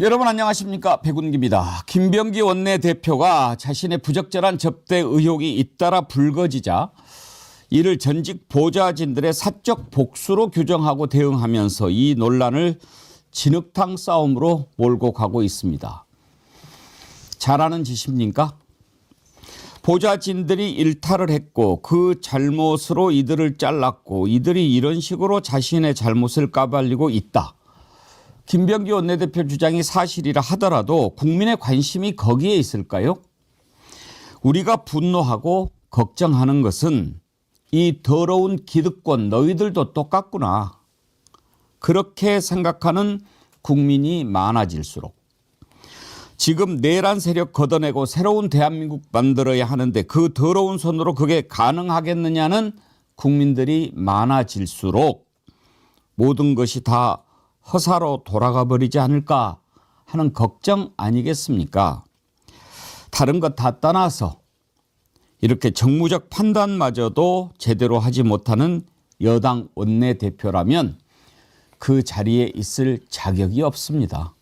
여러분 안녕하십니까 백운기입니다. 김병기 원내대표가 자신의 부적절한 접대 의혹이 잇따라 불거지자 이를 전직 보좌진들의 사적 복수로 규정하고 대응하면서 이 논란을 진흙탕 싸움으로 몰고 가고 있습니다. 잘하는 짓입니까? 보좌진들이 일탈을 했고 그 잘못으로 이들을 잘랐고 이들이 이런 식으로 자신의 잘못을 까발리고 있다. 김병기 원내대표 주장이 사실이라 하더라도 국민의 관심이 거기에 있을까요? 우리가 분노하고 걱정하는 것은 이 더러운 기득권 너희들도 똑같구나. 그렇게 생각하는 국민이 많아질수록 지금 내란 세력 걷어내고 새로운 대한민국 만들어야 하는데 그 더러운 손으로 그게 가능하겠느냐는 국민들이 많아질수록 모든 것이 다 허사로 돌아가 버리지 않을까 하는 걱정 아니겠습니까? 다른 것 다 떠나서 이렇게 정무적 판단마저도 제대로 하지 못하는 여당 원내대표라면 그 자리에 있을 자격이 없습니다.